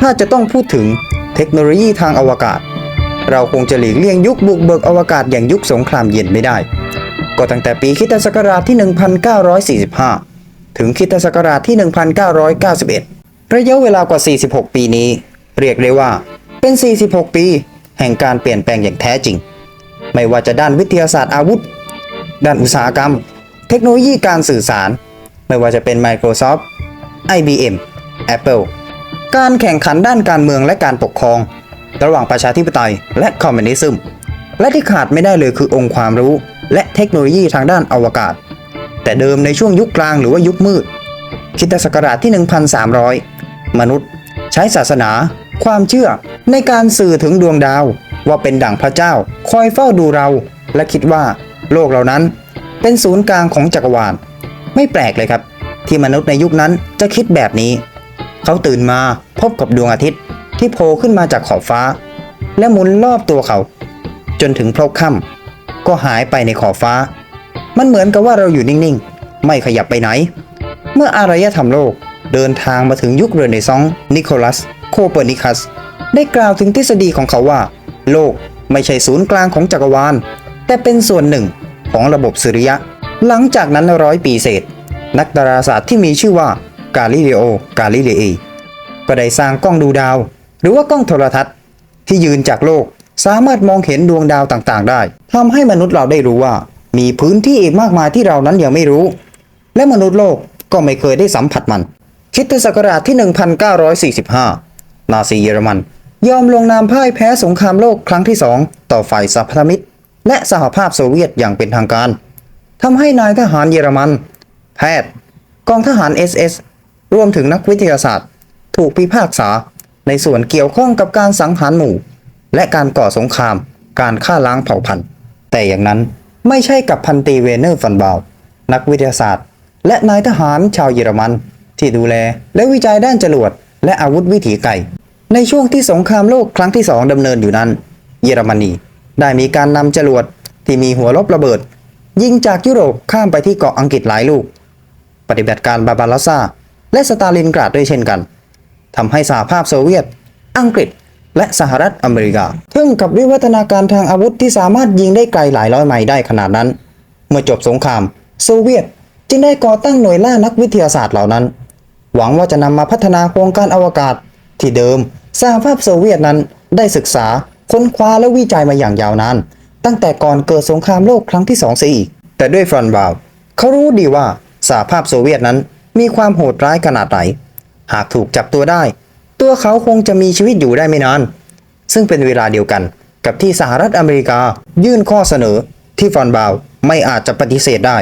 ถ้าจะต้องพูดถึงเทคโนโลยีทางอวกาศ เราคงจะหลีกเลี่ยงยุคบุกเบิกอวกาศอย่างยุคสงครามเย็นไม่ได้ ก็ตั้งแต่ปีคิตศักราชที่ 1945 ถึงคิตศักราชที่ 1991 ระยะเวลากว่า 46 ปีนี้ เรียกได้ว่าเป็น 46 ปี แห่งการเปลี่ยนแปลงอย่างแท้จริง ไม่ว่าจะด้านวิทยาศาสตร์อาวุธ ด้านอุตสาหกรรม เทคโนโลยีการสื่อสาร ไม่ว่าจะเป็น Microsoft IBM Apple การแข่งขันด้านการเมืองและการปกครอง ระหว่างประชาธิปไตยและคอมมิวนิสต์และที่ขาดไม่ได้เลยคือองค์ความรู้ และเทคโนโลยีทางด้านอวกาศ แต่เดิมในช่วงยุคกลางหรือว่ายุคมืดคริสตศักราชที่ 1,300 มนุษย์ ใช้ศาสนา ความเชื่อในการสื่อถึงดวงดาว ว่าเป็นดั่งพระเจ้า คอยเฝ้าดูเรา และคิดว่า โลกเหล่านั้น เป็นศูนย์กลางของจักรวาล ไม่แปลกเลยครับ ที่มนุษย์ในยุคนั้นจะคิดแบบนี้ เขาตื่นมาพบกับดวงอาทิตย์ที่โผล่ขึ้นมาจากขอบฟ้า และหมุนรอบตัวเขา จนถึงพลบค่ำก็หายไปในขอบฟ้า มันเหมือนกับว่าเราอยู่นิ่งๆ ไม่ขยับไปไหน เมื่ออารยธรรมโลกเดินทางมาถึงยุคเรเนซองส์นิโคลัส โคเปอร์นิคัส ได้กล่าวถึงทฤษฎีของเขาว่า โลกไม่ใช่ศูนย์กลางของจักรวาล แต่เป็นส่วนหนึ่งของระบบสุริยะ หลังจากนั้นร้อยปีเศษ นักดาราศาสตร์ที่มีชื่อว่ากาลิเลโอกาลิเลอี ก็ได้สร้างกล้องดูดาว หรือว่ากล้องโทรทัศน์ ที่ยืนจากโลกสามารถมองเห็นดวงดาวต่างๆ ได้ทำให้มนุษย์เราได้รู้ว่า มีพื้นที่อีกมากมายที่เรานั้นยังไม่รู้ และมนุษย์โลกก็ไม่เคยได้สัมผัสมันคริสตศักราชที่ 1945 นาซีเยอรมัน ยอมลงนามพ่ายแพ้สงครามโลกครั้งที่สองต่อฝ่ายสหพันธมิตร และสหภาพโซเวียตอย่างเป็นทางการทำให้นายทหารเยอรมัน แพทย์ กองทหาร SS รวมถึงนักวิทยาศาสตร์ ถูกพิพากษา ในส่วนเกี่ยวข้องกับการสังหารหมู่ และการก่อสงคราม การฆ่าล้างเผ่าพันธุ์ แต่อย่างนั้นไม่ใช่กับพันตีเวเนอร์ฟันบาวนักวิทยาศาสตร์ และนายทหารชาวเยอรมัน ที่ดูแลและวิจัยด้านจรวดและอาวุธวิถีไกลในช่วงที่สงครามโลกครั้งที่สองดำเนินอยู่นั้น เยอรมนี ได้มีการนำจรวดที่มีหัวลบระเบิด ยิงจากยุโรปข้ามไปที่เกาะอังกฤษหลายลูก ปฏิบัติการบาบาลอซาและสตาลินกราดด้วยเช่นกัน ทำให้สหภาพโซเวียต อังกฤษ และสหรัฐอเมริกาทึ่งกับวิวัฒนาการทางอาวุธที่สามารถยิงได้ไกลหลายร้อยไมล์ได้ขนาดนั้น เมื่อจบสงครามโซเวียตจึงได้ก่อตั้งหน่วยล่านักวิทยาศาสตร์เหล่านั้น หวังว่าจะนำมาพัฒนาโครงการอวกาศ ที่เดิมสหภาพโซเวียตนั้นได้ศึกษาค้นคว้าและวิจัยมาอย่างยาวนาน ตั้งแต่ก่อนเกิดสงครามโลกครั้งที่สองเสียอีก แต่ด้วยฟรอนบาวเขารู้ดีว่าสหภาพโซเวียตนั้นมีความโหดร้ายขนาดไหน หากถูกจับตัวได้ ตัวเขาคงจะมีชีวิตอยู่ได้ไม่นาน ซึ่งเป็นเวลาเดียวกันกับที่สหรัฐอเมริกายื่นข้อเสนอที่ฟอนบาวไม่อาจจะปฏิเสธได้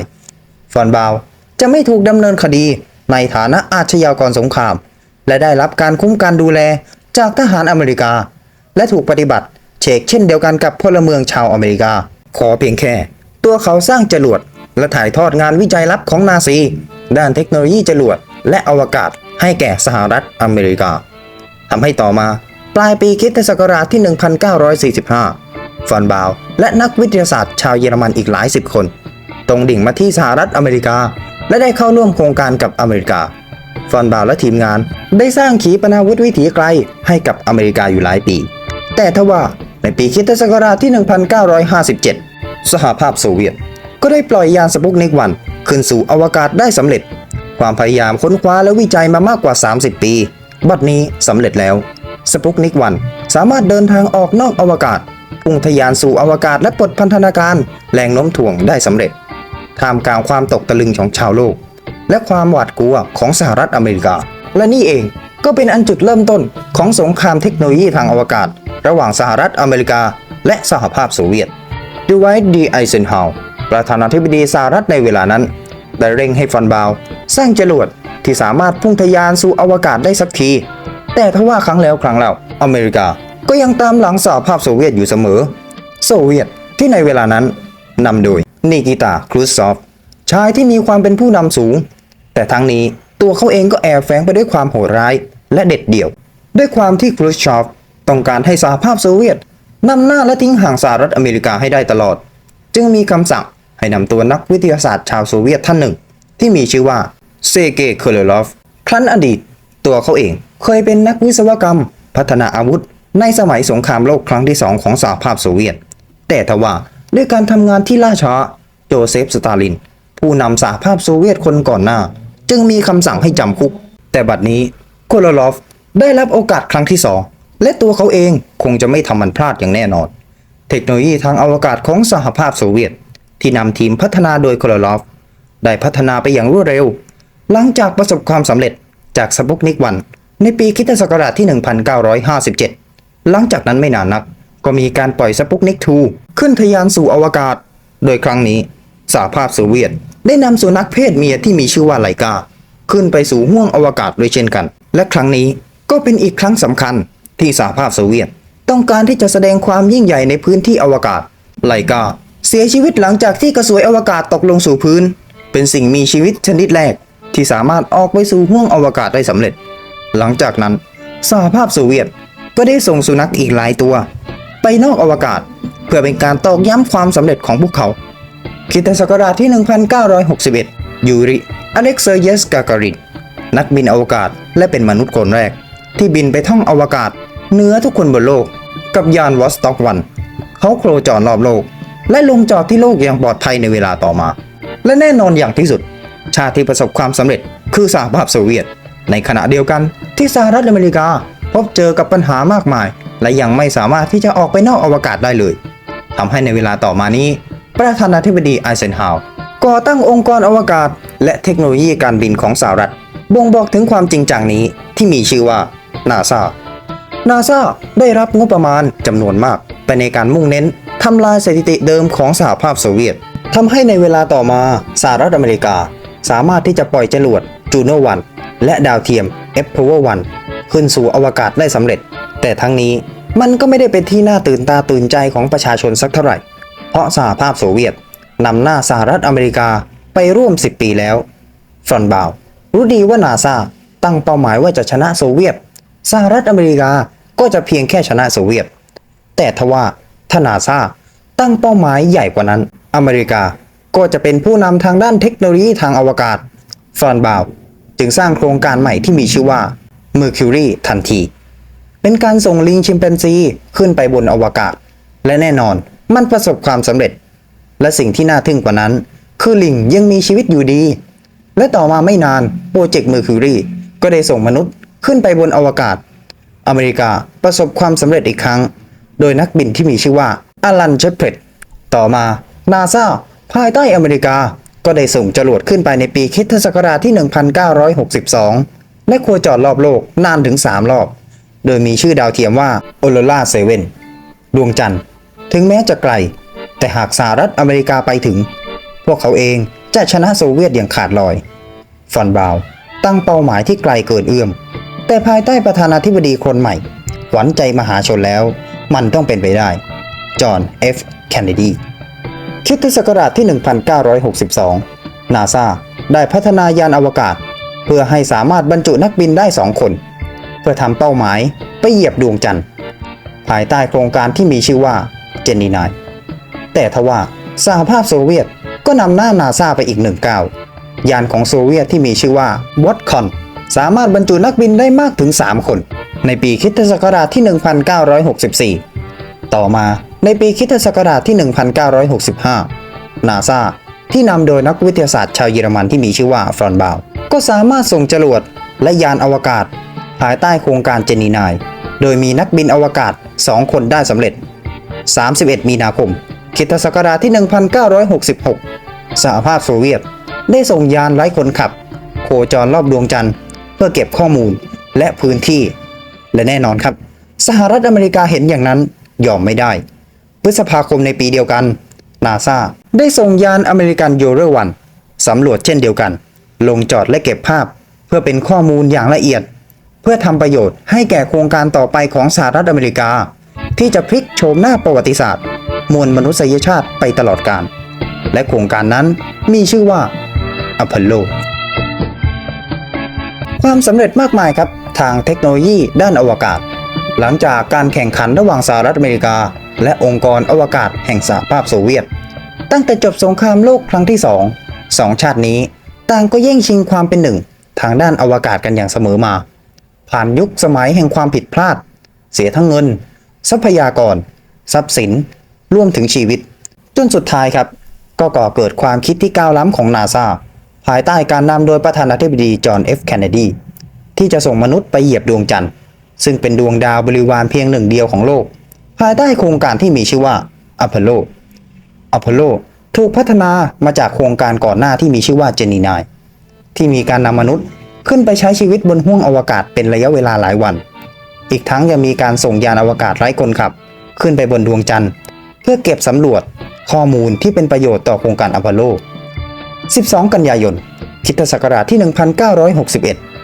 ฟอนบาวจะไม่ถูกดำเนินคดีในฐานะอาชญากรสงคราม และได้รับการคุ้มกันดูแลจากทหารอเมริกา และถูกปฏิบัติเชกเช่นเดียวกันกับพลเมืองชาวอเมริกา ขอเพียงแค่ ตัวเขาสร้างจรวดและถ่ายทอดงานวิจัยลับของนาซี ด้านเทคโนโลยีจรวดและอวกาศ ให้แก่สหรัฐอเมริกาทำให้ต่อมา ปลายปีคริสตศักราชที่ 1945 ฟอนบาว และนักวิทยาศาสตร์ชาวเยอรมันอีกหลายสิบคน ตรงดิ่งมาที่สหรัฐอเมริกา และได้เข้าร่วมโครงการกับอเมริกา ฟอนบาวและทีมงานได้สร้างขีปนาวุธวิถีไกลให้กับอเมริกาอยู่หลายปี แต่ทว่าในปีคริสตศักราชที่ 1957 สหภาพโซเวียต ก็ได้ปล่อยยานสปุกนิกวันขึ้นสู่อวกาศได้สำเร็จ ความพยายามค้นคว้าและวิจัยมามากกว่า 30 ปี บัดนี้สำเร็จแล้วสปุกนิกวันสามารถเดินทางออกนอกอวกาศพุ่งทะยานสู่อวกาศและปลดพันธนาการ แรงโน้มถ่วงได้สำเร็จท่ามกลางความตกตะลึงของชาวโลก และความหวาดกลัวของสหรัฐอเมริกา และนี่เองก็เป็นอันจุดเริ่มต้นของสงครามเทคโนโลยีทางอวกาศ ระหว่างสหรัฐอเมริกา และสหภาพโซเวียตดไวท์ดีไอเซนฮาวประธานาธิบดีสหรัฐในเวลานั้น ได้เร่งให้ฟอนบาวสร้างจรวดที่สามารถพุ่งทะยานสู่อวกาศได้สักที แต่ทว่าครั้งแล้วครั้งเล่าอเมริกาก็ยังตามหลังสหภาพโซเวียตอยู่เสมอ โซเวียตที่ในเวลานั้นนำโดยนิกิตาครูซอฟชายที่มีความเป็นผู้นำสูง แต่ทั้งนี้ตัวเขาเองก็แอบแฝงไปด้วยความโหดร้ายและเด็ดเดี่ยว ด้วยความที่ครูชอฟต้องการให้สหภาพโซเวียตนำหน้าและทิ้งห่างสหรัฐอเมริกาให้ได้ตลอด จึงมีคำสั่ง ให้นำตัวนักวิทยาศาสตร์ชาวโซเวียตท่านหนึ่ง ที่มีชื่อว่าเซเกเคเลลอฟครั้นอดีต ตัวเขาเองเคยเป็นนักวิศวกรรม พัฒนาอาวุธ ในสมัยสงครามโลกครั้งที่สองของสหภาพโซเวียต แต่ทว่าด้วยการทำงานที่ล่าช้าโจเซฟสตาลิน ผู้นำสหภาพโซเวียตคนก่อนหน้า จึงมีคำสั่งให้จำคุก แต่บัดนี้โคโลลอฟได้รับโอกาสครั้งที่สองและตัวเขาเองคงจะไม่ทำมันพลาดอย่างแน่นอน เทคโนโลยีทางอวกาศของสหภาพโซเวียต ที่นำทีมพัฒนาโดยโคโลลอฟได้พัฒนาไปอย่างรวดเร็ว หลังจากประสบความสำเร็จจากสปุกนิกวัน ในปีคิตศักราชที่ 1957 หลังจากนั้นไม่นานนัก ก็มีการปล่อยสปุกนิก2ขึ้นทะยานสู่อวกาศ โดยครั้งนี้สหภาพโซเวียต ได้นำสุนัขเพศเมียที่มีชื่อว่าไลกา ขึ้นไปสู่ห้วงอวกาศด้วยเช่นกัน และครั้งนี้ก็เป็นอีกครั้งสำคัญที่สหภาพโซเวียต ต้องการที่จะแสดงความยิ่งใหญ่ในพื้นที่อวกาศไลกา เสียชีวิตหลังจากที่กระสวยอวกาศตกลงสู่พื้น เป็นสิ่งมีชีวิตชนิดแรก ที่สามารถออกไปสู่ห้วงอวกาศได้สำเร็จ หลังจากนั้นสหภาพโซเวียตก็ได้ส่งสุนัขอีกหลายตัว ไปนอกอวกาศ เพื่อเป็นการตอกย้ำความสำเร็จของพวกเขาคิตศักราชที่ 1961 ยูริอเล็กเซเยสกาการิน นักบินอวกาศและเป็นมนุษย์คนแรก ที่บินไปท่องอวกาศเหนือทุกคนบนโลก กับยานวอสต็อกวัน เขาโครจรรอบโลก และลงจอดที่โลกอย่างปลอดภัยในเวลาต่อมา และแน่นอนอย่างที่สุด ชาติที่ประสบความสำเร็จคือสหภาพโซเวียต ในขณะเดียวกันที่สหรัฐอเมริกา พบเจอกับปัญหามากมาย และยังไม่สามารถที่จะออกไปนอกอวกาศได้เลยทำให้ในเวลาต่อมานี้ ประธานาธิบดีไอเซนฮาวก่อตั้งองค์กรอวกาศ และเทคโนโลยีการบินของสหรัฐบ่งบอกถึงความจริงจังนี้ที่มีชื่อว่านาซานาซาได้รับงบประมาณจำนวนมากไปในการมุ่งเน้น ทำลายสถิติเดิมของสหภาพโซเวียตทำให้ในเวลาต่อมาสหรัฐอเมริกา สามารถที่จะปล่อยจรวดจูโนวันและดาวเทียม e p o w e r 1ขึ้นสู่อวกาศได้สำเร็จ แต่ทั้งนี้มันก็ไม่ได้เป็นที่น่าตื่นตาตื่นใจของประชาชนสักเท่าไหร่ เพราะสหภาพโซเวียตนำหน้าสหรัฐอเมริกาไปร่วม 10 ปีแล้วฟรอนบาวรู้ดีว่านาซาตั้งเป้าหมายว่าจะชนะโซเวียต สหรัฐอเมริกาก็จะเพียงแค่ชนะโซเวียต แต่ทว่า ถ้านาซาตั้งเป้าหมายใหญ่กว่านั้น อเมริกาก็จะเป็นผู้นำทางด้านเทคโนโลยีทางอวกาศฟรอนบาวจึงสร้างโครงการใหม่ที่มีชื่อว่า Mercury ทันที เป็นการส่งลิงชิมแปนซีขึ้นไปบนอวกาศ และแน่นอนมันประสบความสำเร็จ และสิ่งที่น่าทึ่งกว่านั้น คือลิงยังมีชีวิตอยู่ดี และต่อมาไม่นานโปรเจกต์ Mercury ก็ได้ส่งมนุษย์ขึ้นไปบนอวกาศ อเมริกาประสบความสำเร็จอีกครั้ง โดยนักบินที่มีชื่อว่าอลันเชฟเพรตต่อมานาซาภายใต้อเมริกา ก็ได้ส่งจรวดขึ้นไปในปีคริสตศักราชที่ 1962 และโคจรรอบโลกนานถึง 3 รอบ โดยมีชื่อดาวเทียมว่าโอโรราเซเว่นดวงจันทร์ ถึงแม้จะไกล แต่หากสหรัฐอเมริกาไปถึง พวกเขาเองจะชนะโซเวียตอย่างขาดลอย ฟอนบาวตั้งเป้าหมายที่ไกลเกินเอื้อม แต่ภายใต้ประธานาธิบดีคนใหม่ หวัญใจมหาชนแล้ว มันต้องเป็นไปได้ จอห์นเอฟเคนเนดีคริสตศักราชที่ 1962 นาซาได้พัฒนายานอวกาศ เพื่อให้สามารถบรรจุนักบินได้2คน เพื่อทำเป้าหมายไปเหยียบดวงจันทร์ ภายใต้โครงการที่มีชื่อว่าเจนนีนายแต่ทว่าสหภาพโซเวียตก็นำหน้านาซาไปอีกหนึ่งก้าวยานของโซเวียตที่มีชื่อว่าวอตคอนสามารถบรรจุนักบินได้มากถึง 3 คน ในปีคริสตศักราชที่ 1964 ต่อมาในปีคริสตศักราชที่ 1965 นาซาที่นำโดยนักวิทยาศาสตร์ชาวเยอรมันที่มีชื่อว่าฟรอนบาวก็สามารถส่งจรวดและยานอวกาศ ภายใต้โครงการเจนีนาย โดยมีนักบินอวกาศ 2 คนได้สำเร็จ 31 มีนาคมคิตศักราชที่ 1966 สหภาพโซเวียต ได้ส่งยานไร้คนขับ โคจรรอบดวงจันทร์ เพื่อเก็บข้อมูลและพื้นที่ และแน่นอนครับ สหรัฐอเมริกาเห็นอย่างนั้นยอมไม่ได้ พฤษภาคมในปีเดียวกันนาซาได้ส่งยานอเมริกันโยเรวันสำรวจเช่นเดียวกัน ลงจอดและเก็บภาพ เพื่อเป็นข้อมูลอย่างละเอียด เพื่อทำประโยชน์ให้แก่โครงการต่อไปของสหรัฐอเมริกา ที่จะพลิกโฉมหน้าประวัติศาสตร์ มวลมนุษยชาติไปตลอดกาลและโครงการนั้นมีชื่อว่าอพอลโลความสำเร็จมากมายครับ ทางเทคโนโลยีด้านอวกาศ หลังจากการแข่งขันระหว่างสหรัฐอเมริกา และองค์กรอวกาศแห่งสหภาพโซเวียต ตั้งแต่จบสงครามโลกครั้งที่สองสองชาตินี้ต่างก็แย่งชิงความเป็นหนึ่ง ทางด้านอวกาศกันอย่างเสมอมา ผ่านยุคสมัยแห่งความผิดพลาด เสียทั้งเงิน ทรัพยากร ทรัพย์สินรวมถึงชีวิต จนสุดท้ายครับ ก็ก่อเกิดความคิดที่ก้าวล้ำของนาซาภายใต้การนำโดยประธานาธิบดีจอห์นเอฟแคนเนดี ที่จะส่งมนุษย์ไปเหยียบดวงจันทร์ ซึ่งเป็นดวงดาวบริวารเพียงหนึ่งเดียวของโลก ภายใต้โครงการที่มีชื่อว่าอพอลโลอพอลโลถูกพัฒนามาจากโครงการก่อนหน้าที่มีชื่อว่าเจนีนายที่มีการนำมนุษย์ขึ้นไปใช้ชีวิตบนห้วงอวกาศเป็นระยะเวลาหลายวัน อีกทั้งยังมีการส่งยานอวกาศไร้คนขับ ขึ้นไปบนดวงจันทร์ เพื่อเก็บสำรวจข้อมูลที่เป็นประโยชน์ต่อโครงการอพอลโล 12 กันยายนคริสตศักราชที่ 1961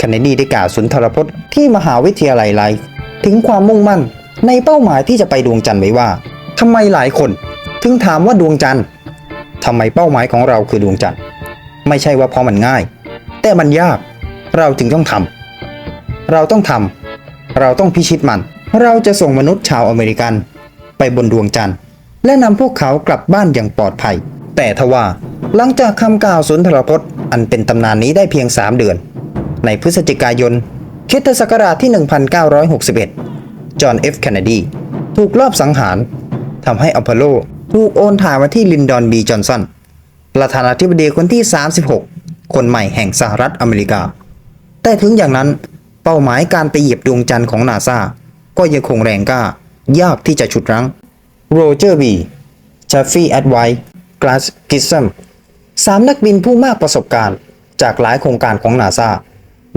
คนเนดีได้กล่าวสุนทรพจน์ที่มหาวิทยาลัยไลฟ์ถึงความมุ่งมั่นในเป้าหมายที่จะไปดวงจันทร์ไว้ว่าทำไมหลายคนถึงถามว่าดวงจันทร์ทำไมเป้าหมายของเราคือดวงจันทร์ ไม่ใช่ว่าเพราะมันง่าย แต่มันยากเราจึงต้องทำเราต้องทำเราต้องพิชิตมัน เราจะส่งมนุษย์ชาวอเมริกัน ไปบนดวงจันทร์ และนำพวกเขากลับบ้านอย่างปลอดภัย แต่ทว่าหลังจากคำกล่าวสุนทรพจน์อันเป็นตำนานนี้ได้เพียง3เดือน ในพฤศจิกายนคิตศักราชที่ 1961 จอห์นเอฟแคนเนดี ถูกลอบสังหารทำให้อพอลโลถูกโอนถ่ายมาที่ลินดอนบีจอห์นสันประธานาธิบดีคนที่ 36 คนใหม่แห่งสหรัฐอเมริกา แต่ถึงอย่างนั้นเป้าหมายการไปเหยียบดวงจันทร์ของนาซาก็ยังคงแรงกล้ายากที่จะฉุดรั้งโรเจอร์บีชฟฟี่แอดไวท์กลาสกิสซัมสามนักบินผู้มากประสบการณ์ จากหลายโครงการของนาซา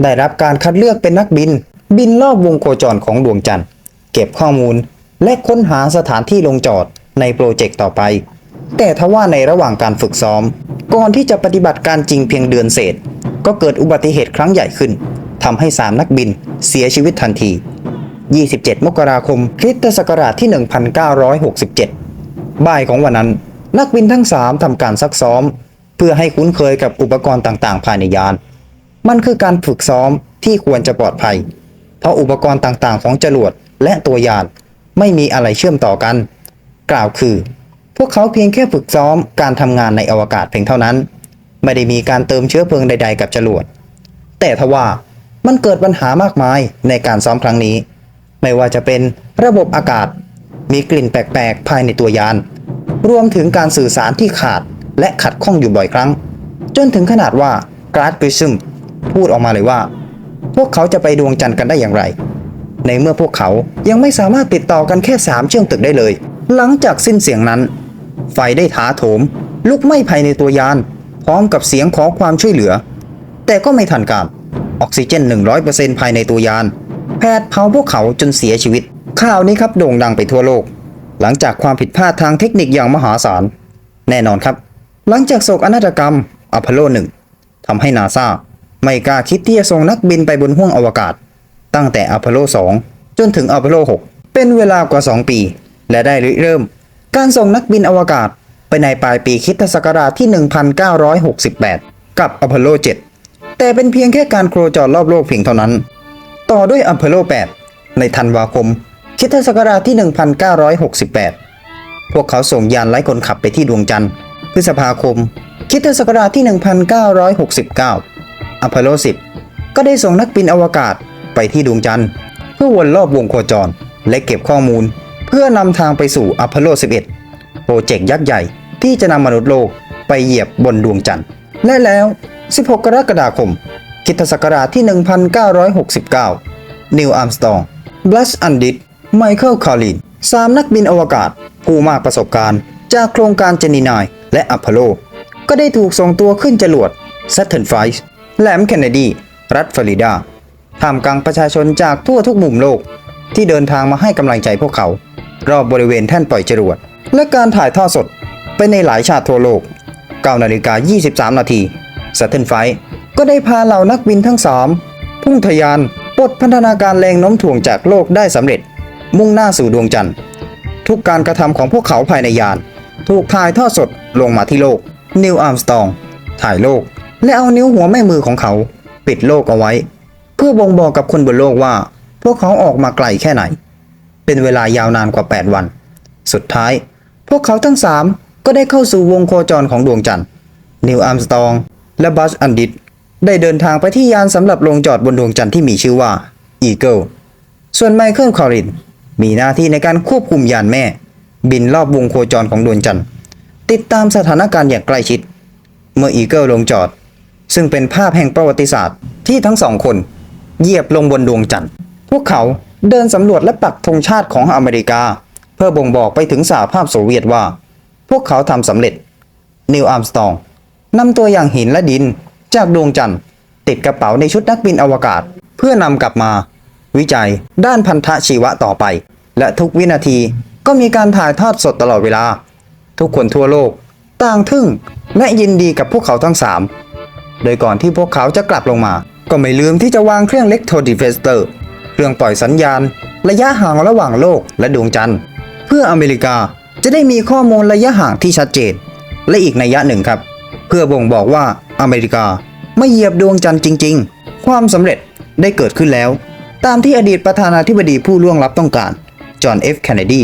ได้รับการคัดเลือกเป็นนักบิน บินรอบวงโคจรของดวงจันทร์ เก็บข้อมูล และค้นหาสถานที่ลงจอดในโปรเจกต์ต่อไป แต่ทว่าในระหว่างการฝึกซ้อม ก่อนที่จะปฏิบัติการจริงเพียงเดือนเศษ ก็เกิดอุบัติเหตุครั้งใหญ่ขึ้นทำให้สามนักบินเสียชีวิตทันที 27 มกราคมคริสตศักราชที่ 1967 บ่ายของวันนั้น นักบินทั้ง 3ทำการซักซ้อม เพื่อให้คุ้นเคยกับอุปกรณ์ต่างๆ ภายในยาน มันคือการฝึกซ้อมที่ควรจะปลอดภัย เพราะอุปกรณ์ต่างๆ ของจรวดและตัวยานไม่มีอะไรเชื่อมต่อกัน กล่าวคือ พวกเขาเพียงแค่ฝึกซ้อมการทำงานในอวกาศเพียงเท่านั้น ไม่ได้มีการเติมเชื้อเพลิงใด ๆ กับจรวด แต่ทว่ามันเกิดปัญหามากมายในการซ้อมครั้งนี้ ไม่ว่าจะเป็นระบบอากาศ มีกลิ่นแปลกๆ ภายในตัวยาน รวมถึงการสื่อสารที่ขาดและขัดข้องอยู่บ่อยครั้ง จนถึงขนาดว่ากราดกริซึม พูดออกมาเลยว่า พวกเขาจะไปดวงจันทร์กันได้อย่างไร ในเมื่อพวกเขายังไม่สามารถติดต่อกันแค่สามเชื่อมตึกได้เลย หลังจากสิ้นเสียงนั้น ไฟได้ถาโถม ลุกไหม้ภายในตัวยาน พร้อมกับเสียงขอความช่วยเหลือ แต่ก็ไม่ทันการออกซิเจน 100%ภายในตัวยาน แพทย์เผาพวกเขาจนเสียชีวิต ข่าวนี้ครับโด่งดังไปทั่วโลก หลังจากความผิดพลาดทางเทคนิคอย่างมหาศาล แน่นอนครับ หลังจากโศกอนาฏกรรมอพอลโล 1ทำให้นาซา ไม่กล้าคิดที่จะส่งนักบินไปบนห้วงอวกาศ ตั้งแต่อพอลโล 2 จนถึงอพอลโล 6 เป็นเวลากว่า 2 ปี และได้ริเริ่ม การส่งนักบินอวกาศไปในปลายปีคริสตศักราชที่ 1968 กับอพอลโล 7 แต่เป็นเพียงแค่การโคจรรอบโลกเพียงเท่านั้น ต่อด้วยอพอลโล 8 ในธันวาคมคริสตศักราชที่ 1968 พวกเขาส่งยานไร้คนขับไปที่ดวงจันทร์ พฤษภาคมคริสตศักราชที่ 1969 อพอลโล 10 ก็ได้ส่งนักบินอวกาศไปที่ดวงจันทร์ เพื่อวนรอบวงโคจรและเก็บข้อมูล เพื่อนำทางไปสู่อพอลโล 11 โปรเจกต์ยักษ์ใหญ่ที่จะนำมนุษย์โลกไปเหยียบบนดวงจันทร์ และแล้ว 16 กรกฎาคมคริสตศักราชที่ 1969 นิวอัมสตอง บลัสอันดิต ไมเคิลคอลินสามนักบินอวกาศ ผู้มากประสบการณ์ จากโครงการเจนินายและอพอลโล ก็ได้ถูกส่งตัวขึ้นจรวด Saturn V แหลมเคนเนดี รัฐฟลอริดาท่ามกลางประชาชนจากทั่วทุกมุมโลก ที่เดินทางมาให้กำลังใจพวกเขา รอบบริเวณแท่นปล่อยจรวด และการถ่ายทอดสดไปในหลายชาติทั่วโลก9นาฬิกา23 นาที Saturn V ก็ได้พาเหล่านักบินทั้งสามพุ่งทะยานปลดพันธนาการแรงโน้มถ่วงจากโลกได้สำเร็จ มุ่งหน้าสู่ดวงจันทร์ ทุกการกระทำของพวกเขาภายในยาน ถูกถ่ายทอดสดลงมาที่โลกนิวอาร์มสตอง ถ่ายโลก และเอานิ้วหัวแม่มือของเขา ปิดโลกเอาไว้ เพื่อบ่งบอกกับคนบนโลกว่า พวกเขาออกมาไกลแค่ไหน เป็นเวลายาวนานกว่า 8 วัน สุดท้าย พวกเขาทั้งสามก็ได้เข้าสู่วงโคจรของดวงจันทร์นิวอาร์มสตอง และบัสอันดิตได้เดินทางไปที่ยานสำหรับลงจอดบนดวงจันทร์ที่มีชื่อว่า Eagle ส่วนไมเคิลคอรินมีหน้าที่ในการควบคุมยานแม่ บินรอบวงโคจรของดวงจันทร์ติดตามสถานการณ์อย่างใกล้ชิด เมื่ออีเกิลลงจอด ซึ่งเป็นภาพแห่งประวัติศาสตร์ที่ทั้งสองคนเหยียบลงบนดวงจันทร์ พวกเขาเดินสำรวจและปักธงชาติของอเมริกา เพื่อบ่งบอกไปถึงสหภาพโซเวียตว่า พวกเขาทำสำเร็จ นิวอาร์มสตองนำตัวอย่างหินและดินจากดวงจันทร์ ติดกระเป๋าในชุดนักบินอวกาศ เพื่อนำกลับมา วิจัยด้านพันธชีวะต่อไป และทุกวินาทีก็มีการถ่ายทอดสดตลอดเวลา ทุกคนทั่วโลก ต่างทึ่งและยินดีกับพวกเขาทั้งสาม โดยก่อนที่พวกเขาจะกลับลงมา ก็ไม่ลืมที่จะวางเครื่องเล็กโทดิเฟสเตอร์เครื่องปล่อยสัญญาณ ระยะห่างระหว่างโลกและดวงจันทร์ เพื่ออเมริกาจะได้มีข้อมูลระยะห่างที่ชัดเจน และอีกนัยยะหนึ่งครับ เพื่อบ่งบอกว่าอเมริกาไม่เหยียบดวงจันทร์จริง ๆ ความสำเร็จได้เกิดขึ้นแล้ว ตามที่อดีตประธานาธิบดีผู้ล่วงลับต้องการจอห์นเอฟแคนเนดี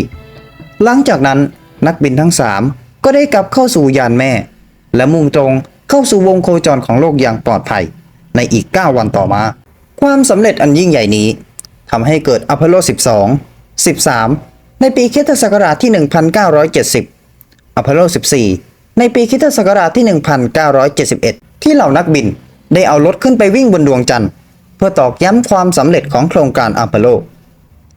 หลังจากนั้นนักบินทั้ง 3 ก็ได้กลับเข้าสู่ยานแม่ และมุ่งตรง เข้าสู่วงโคจรของโลกอย่างปลอดภัยในอีก 9 วันต่อมา ความสำเร็จอันยิ่งใหญ่นี้ทำให้เกิดอพอลโล 12 13 ในปีคิตศักราชที่ 1970 อพอลโล 14 ในปีคิตศักราชที่ 1971 ที่เหล่านักบินได้เอารถขึ้นไปวิ่งบนดวงจันทร์ เพื่อตอกย้ำความสำเร็จของโครงการอพอลโล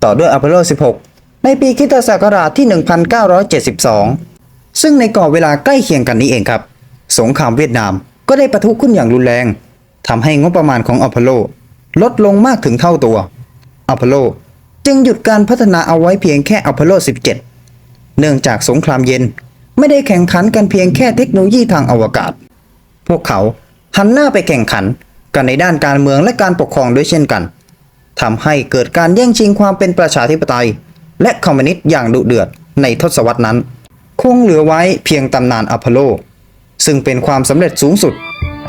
ต่อด้วยอพอลโล 16 ในปีคิตศักราชที่ 1972 ซึ่งในกรอบเวลาใกล้เคียงกันนี้เองครับ สงครามเวียดนาม ก็ได้ประทุขึ้นอย่างรุนแรงทำให้งบประมาณของอพอลโล ลดลงมากถึงเท่าตัวอพอลโลจึงหยุดการพัฒนาเอาไว้เพียงแค่อพอลโล 17 เนื่องจากสงครามเย็นไม่ได้แข่งขันกันเพียงแค่เทคโนโลยีทางอวกาศ พวกเขาหันหน้าไปแข่งขันกันในด้านการเมืองและการปกครองด้วยเช่นกันทำให้เกิดการแย่งชิงความเป็นประชาธิปไตย และคอมมิวนิสต์อย่างดุเดือดในทศวรรษนั้น คงเหลือไว้เพียงตำนานอพอลโล ซึ่งเป็นความสำเร็จสูงสุด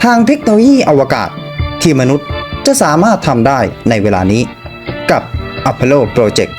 ทางเทคโนโลยีอวกาศ ที่มนุษย์จะสามารถทำได้ในเวลานี้ กับ Apollo Project